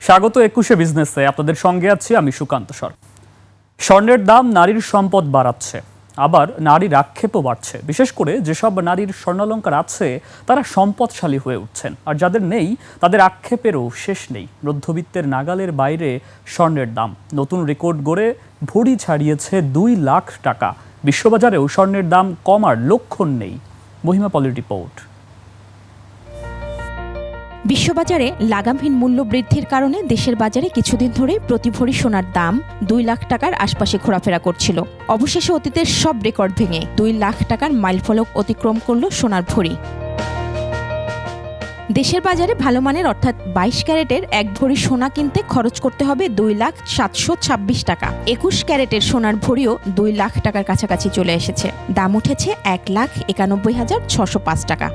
স্বাগত একুশে বিজনেসে। আপনাদের সঙ্গে আছি আমি সুকান্ত সর। স্বর্ণের দাম নারীর সম্পদ বাড়াচ্ছে, আবার নারীর আক্ষেপও বাড়ছে। বিশেষ করে যেসব নারীর স্বর্ণালঙ্কার আছে, তারা সম্পদশালী হয়ে উঠছেন। আর যাদের নেই, তাদের আক্ষেপেরও শেষ নেই। মধ্যবিত্তের নাগালের বাইরে স্বর্ণের দাম। নতুন রেকর্ড গড়ে ভরি ছাড়িয়েছে দুই লাখ টাকা। বিশ্ববাজারেও স্বর্ণের দাম কমার লক্ষণ নেই। মহিমা পলি রিপোর্ট। বিশ্ববাজারে লাগামহীন মূল্য বৃদ্ধির কারণে দেশের বাজারে কিছুদিন ধরে প্রতি ভরি সোনার দাম দুই লাখ টাকার আশপাশে ঘোরাফেরা করছিল। অবশেষে অতীতের সব রেকর্ড ভেঙে দুই লাখ টাকার মাইলফলক অতিক্রম করল সোনার ভরি। দেশের বাজারে ভালো মানের অর্থাৎ বাইশ ক্যারেটের এক ভরি সোনা কিনতে খরচ করতে হবে দুই লাখ সাতশো ছাব্বিশ টাকা। একুশ ক্যারেটের সোনার ভরিও দুই লাখ টাকার কাছাকাছি চলে এসেছে। দাম উঠেছে এক লাখ একানব্বই হাজার ছশো পাঁচ টাকা।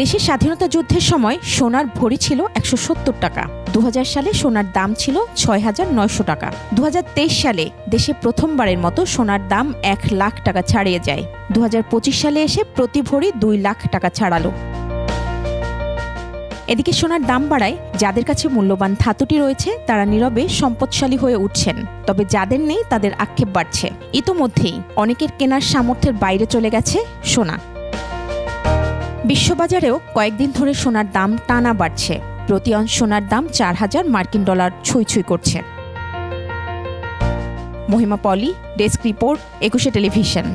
দেশের স্বাধীনতা যুদ্ধের সময় সোনার ভরি ছিল একশো সত্তর টাকা। দু হাজার সালে সোনার দাম ছিল ছয় হাজার নয়শো টাকা। দু হাজার তেইশ সালে দেশে প্রথমবারের মতো সোনার দাম এক লাখ টাকা ছাড়িয়ে যায়। দু হাজার পঁচিশ সালে এসে প্রতি ভরি দুই লাখ টাকা ছাড়ালো। এদিকে সোনার দাম বাড়ায়, যাদের কাছে মূল্যবান ধাতুটি রয়েছে, তারা নীরবে সম্পদশালী হয়ে উঠছেন। তবে যাদের নেই, তাদের আক্ষেপ বাড়ছে। ইতোমধ্যেই অনেকের কেনার সামর্থ্যের বাইরে চলে গেছে সোনা। বিশ্ববাজারেও কয়েকদিন ধরে সোনার দাম টানা বাড়ছে। প্রতি অন সোনার দাম চার হাজার মার্কিন ডলার ছুঁই ছুঁই করছে। Mahima Pali, desk report, Ekushey television.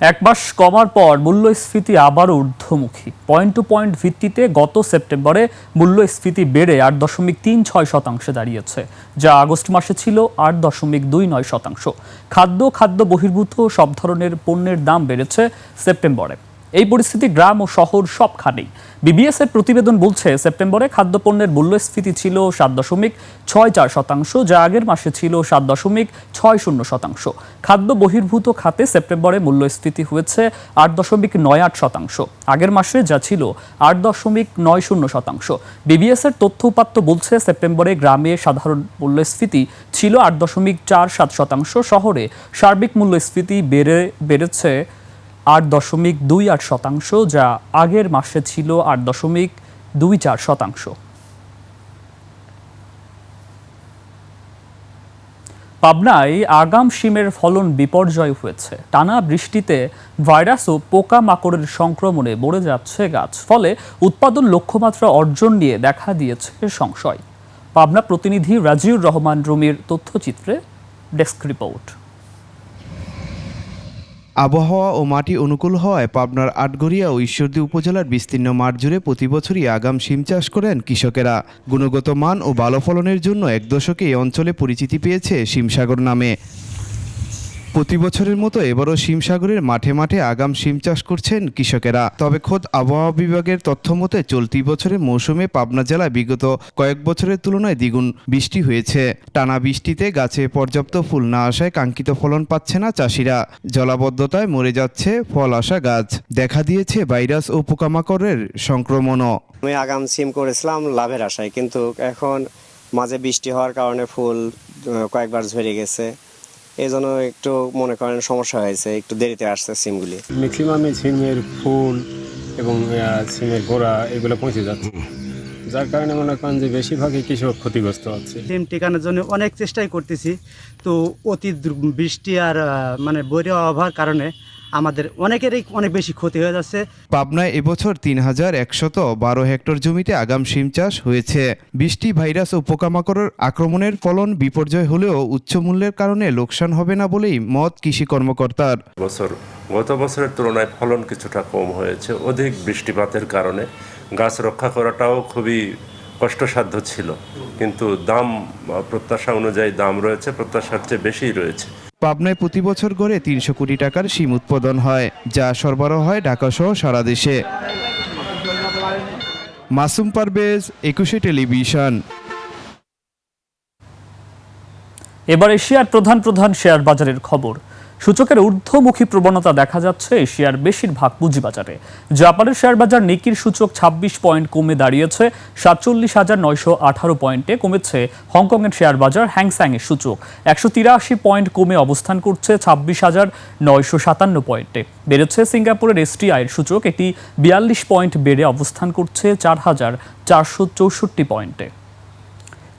এক মাস কমার পর মূল্যস্ফীতি আবার ঊর্ধ্বমুখী। পয়েন্ট টু পয়েন্ট ভিত্তিতে গত সেপ্টেম্বরে মূল্যস্ফীতি বেড়ে আট দশমিক তিন ছয় শতাংশে দাঁড়িয়েছে, যা আগস্ট মাসে ছিল আট দশমিক দুই নয় শতাংশ। খাদ্য খাদ্য বহির্ভূত সব ধরনের পণ্যের দাম বেড়েছে সেপ্টেম্বরে। এই পরিস্থিতি গ্রাম ও শহর সবখানেই বিবিএস এর প্রতিবেদন বলছে, সেপ্টেম্বরে খাদ্যপণ্যের মূল্যস্ফীতি ছিল সাত দশমিক ছয় চার শতাংশ, যা আগের মাসে ছিল সাত দশমিক ছয় শূন্য শতাংশ। খাদ্য বহির্ভূত খাতে সেপ্টেম্বরে মূল্যস্ফীতি হয়েছে আট দশমিক নয় আট শতাংশ। আগের মাসে যা ছিল আট দশমিক নয় শূন্য শতাংশ। বিবিএস এর তথ্য উপাত্ত বলছে, সেপ্টেম্বরে গ্রামে সাধারণ মূল্যস্ফীতি ছিল আট দশমিক চার সাত শতাংশ, শহরে সার্বিক মূল্যস্ফীতি বেড়ে, বেড়েছে আট দশমিক দুই আট শতাংশ, যা আগের মাসে ছিল আট দশমিক দুই চার শতাংশ। পাবনায় আগাম শিমের ফলন বিপর্যয় হয়েছে। টানা বৃষ্টিতে ভাইরাস ও পোকামাকড়ের সংক্রমণে মরে যাচ্ছে গাছ। ফলে উৎপাদন লক্ষ্যমাত্রা অর্জন নিয়ে দেখা দিয়েছে সংশয়। পাবনা প্রতিনিধি রাজিউর রহমান রুমির তথ্যচিত্রে ডেস্ক রিপোর্ট। আবহাওয়া ও মাটি অনুকূল হওয়ায় পাবনার আটগড়িয়া ও ঈশ্বরদী উপজেলার বিস্তীর্ণ মাঠ জুড়ে প্রতি বছরই আগাম শিম চাষ করেন কৃষকেরা। গুণগত মান ও ভালো ফলনের জন্য এক দশকে এই অঞ্চলে পরিচিতি পেয়েছে শিমসাগর নামে। প্রতি বছরের মতো এবারও শিমসাগরের মাঠে মাঠে আগাম শিম চাষ করছেন কৃষকেরা। তবে খোদ আবহাওয়া বিভাগের তথ্য মতে চলতি বছরের মৌসুমে পাবনা জেলায় বিগত কয়েক বছরের তুলনায় দ্বিগুণ বৃষ্টি হয়েছে। টানা বৃষ্টিতে গাছে পর্যাপ্ত ফুল না আসায় কাঙ্ক্ষিত ফলন পাচ্ছে না চাষিরা। জলাবদ্ধতায় মরে যাচ্ছে ফল আসা গাছ। দেখা দিয়েছে ভাইরাস ও পোকামাকড়ের সংক্রমণও। আমি আগাম সিম করেছিলাম লাভের আশায়, কিন্তু এখন মাঝে বৃষ্টি হওয়ার কারণে ফুল কয়েকবার ঝরে গেছে। এই জন্য একটু মনে করেন সমস্যা হয়েছে একটু দেরিতে আসছে সিমগুলি। ম্যাক্সিমামে সিমের ফুল এবং সিমের গোড়া এগুলো পৌঁছে যাচ্ছে। যার কারণে মনে করেন যে বেশিরভাগই কৃষক ক্ষতিগ্রস্ত হচ্ছে। সিম টেকানোর জন্য অনেক চেষ্টাই করতেছি। তো অতি দ্রু- বৃষ্টি আর মানে বৈরী অভাব কারণে আমাদের অনেকেরই অনেক বেশি ক্ষতি হয়ে যাচ্ছে। পাবনায় এবছর তিন হাজার একশত বারো হেক্টর জমিতে আগাম শিম চাষ হয়েছে। বৃষ্টি ভাইরাস ও পোকামাকড়ের আক্রমণের ফলন বিপর্যয় হলেও উচ্চ মূল্যের কারণে লোকসান হবে না বলেই মত কৃষি কর্মকর্তার। বছর গত বছরের তুলনায় ফলন কিছুটা কম হয়েছে। অধিক বৃষ্টিপাতের কারণে গাছ রক্ষা করাটাও খুবই কষ্টসাধ্য ছিল। কিন্তু দাম প্রত্যাশা অনুযায়ী দাম রয়েছে প্রত্যাশার চেয়ে বেশিই রয়েছে। পাবনায় প্রতি বছর গড়ে তিনশো কোটি টাকার শিম উৎপাদন হয়, যা সরবরাহ হয় ঢাকাসহ সারা দেশে। মাসুম পারভেজ, একুশে টেলিভিশন। এবার এশিয়ার প্রধান প্রধান শেয়ার বাজারের খবর। সূচকের ঊর্ধ্বমুখী প্রবণতা দেখা যাচ্ছে এশিয়ার বেশিরভাগ পুঁজিবাজারে। জাপানের শেয়ার বাজার নিকির সূচক ছাব্বিশ পয়েন্ট কমে দাঁড়িয়েছে, সাতচল্লিশ হাজার নয়শো আঠারো পয়েন্টে কমেছে হংকংয়ের শেয়ার বাজার হ্যাংস্যাংয়ের সূচক। একশো তিরাশি পয়েন্ট কমে অবস্থান করছে ছাব্বিশ হাজার নয়শো সাতান্ন পয়েন্টে। বেড়েছে সিঙ্গাপুরের এসটিআইয়ের সূচক, এটি বিয়াল্লিশ পয়েন্ট বেড়ে অবস্থান করছে চার হাজার চারশো চৌষট্টি পয়েন্টে।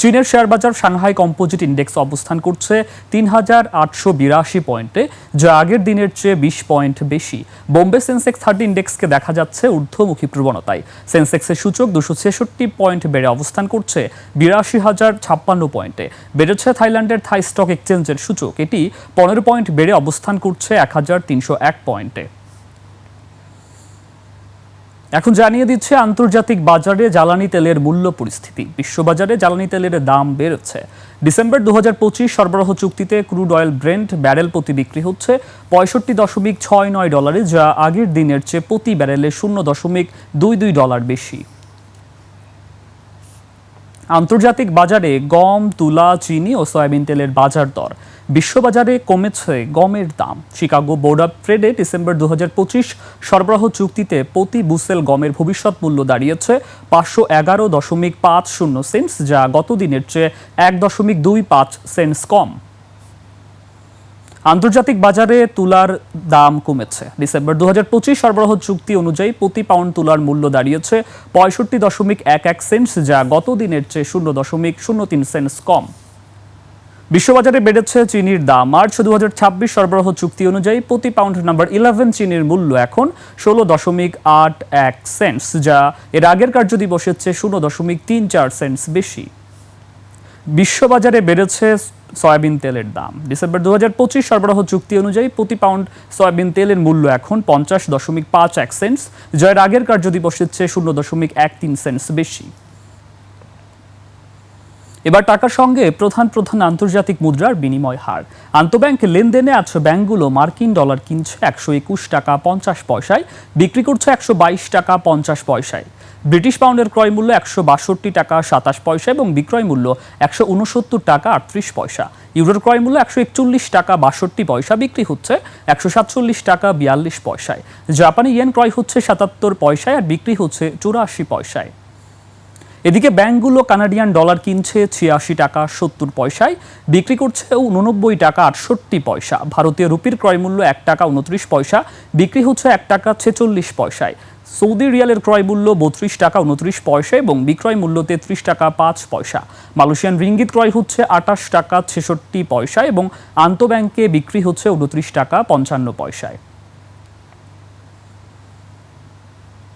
চীনের শেয়ার বাজার সাংহাই কম্পোজিট ইন্ডেক্স অবস্থান করছে তিন হাজার আটশো বিরাশি পয়েন্টে, যা আগের দিনের চেয়ে বিশ পয়েন্ট বেশি। বোম্বে সেন্সেক্স থার্টি ইন্ডেক্সকে দেখা যাচ্ছে ঊর্ধ্বমুখী প্রবণতায়। সেন্সেক্সের সূচক দুশো ছেষট্টি পয়েন্ট বেড়ে অবস্থান করছে বিরাশি হাজার ছাপ্পান্ন পয়েন্টে। বেড়েছে থাইল্যান্ডের থাই স্টক এক্সচেঞ্জের সূচক। এটি পনেরো পয়েন্ট বেড়ে অবস্থান করছে এক হাজার তিনশো এক পয়েন্টে। এখন জানিয়ে দিচ্ছে, আন্তর্জাতিক বাজারে জ্বালানি তেলের মূল্য পরিস্থিতি। বিশ্ববাজারে জ্বালানি তেলের দাম বেড়েছে। ডিসেম্বর দু সরবরাহ চুক্তিতে ক্রুড অয়েল ব্রেন্ট ব্যারেল প্রতি বিক্রি হচ্ছে পঁয়ষট্টি দশমিক ছয় নয় ডলারে, যা আগের দিনের চেয়ে প্রতি ব্যারেলে শূন্য দশমিক দুই দুই ডলার বেশি। আন্তর্জাতিক বাজারে গম, তুলা, চিনি ও সয়াবিন তেলের বাজার দর বিশ্ববাজারে কমেছে গমের দাম। শিকাগো বোর্ড অফ ট্রেডে ডিসেম্বর দু হাজার পঁচিশ সরবরাহ চুক্তিতে প্রতি বুসেল গমের ভবিষ্যৎ মূল্য দাঁড়িয়েছে পাঁচশো এগারো দশমিক পাঁচ শূন্য সেন্টস, যা গত দিনের চেয়ে এক দশমিক দুই পাঁচ সেন্টস কম। আন্তর্জাতিক বাজারে তুলার দাম কমেছে। ডিসেম্বর দু হাজার পঁচিশ সরবরাহ চুক্তি অনুযায়ী প্রতি পাউন্ড তুলার মূল্য দাঁড়িয়েছে পঁয়ষট্টি দশমিক এক এক সেন্টস, যা গত দিনের চেয়ে শূন্য দশমিক শূন্য তিন সেন্টস কম। বিশ্ববাজারে বেড়েছে চিনির দাম। মার্চ দু সরবরাহ চুক্তি অনুযায়ী প্রতি পাউন্ড নাম্বার ইলেভেন চিনির মূল্য এখন ষোলো দশমিক আট এক সেন্টস যা এর আগের কার্য দিবসের চেয়ে শূন্য দশমিক তিন চার সেন্টস বেশি। বিশ্ববাজারে বেড়েছে সয়াবিন তেলের দাম। ডিসেম্বর দু হাজার পঁচিশ সরবরাহ চুক্তি অনুযায়ী প্রতি পাউন্ড সয়াবিন তেলের মূল্য এখন পঞ্চাশ দশমিক পাঁচ এক সেন্টস এর আগের কার্য দিবসের চেয়ে শূন্য দশমিক এক তিন সেন্টস বেশি। এবার টাকার সঙ্গে প্রধান প্রধান আন্তর্জাতিক মুদ্রার বিনিময় হার। আন্তঃব্যাংক লেনদেনে আজ ব্যাংকগুলো মার্কিন ডলার কিনছে একশো একুশ টাকা পঞ্চাশ পয়সায়, বিক্রি করছে একশো বাইশ টাকা পঞ্চাশ পয়সায়। ব্রিটিশ পাউন্ডের ক্রয় মূল্য একশো বাষট্টি টাকা সাতাশ পয়সা এবং বিক্রয় মূল্য একশো উনসত্তর টাকা আটত্রিশ পয়সা। ইউরোর ক্রয় মূল্য একশো একচল্লিশ টাকা বাষট্টি পয়সা, বিক্রি হচ্ছে একশো সাতচল্লিশ টাকা বিয়াল্লিশ পয়সায়। জাপানি ইয়েন ক্রয় হচ্ছে সাতাত্তর পয়সায় আর বিক্রি হচ্ছে চুরাশি পয়সায়। এদিকে ব্যাংকগুলো কানাডিয়ান ডলার কিনছে ছিয়াশি টাকা সত্তর পয়সায়, বিক্রি করছে উননব্বই টাকা আটষট্টি পয়সা। ভারতীয় রুপির ক্রয় মূল্য এক টাকা উনত্রিশ পয়সা, বিক্রি হচ্ছে এক টাকা ছেচল্লিশ পয়সায়। সৌদি রিয়ালের ক্রয় মূল্য বত্রিশ টাকা উনত্রিশ পয়সা এবং বিক্রয় মূল্য তেত্রিশ টাকা পাঁচ পয়সা। মালয়েশিয়ান রিঙ্গিত ক্রয় হচ্ছে আটাশ টাকা ছেষট্টি পয়সা এবং আন্তঃব্যাংকে বিক্রি হচ্ছে উনত্রিশ টাকা পঞ্চান্ন পয়সায়।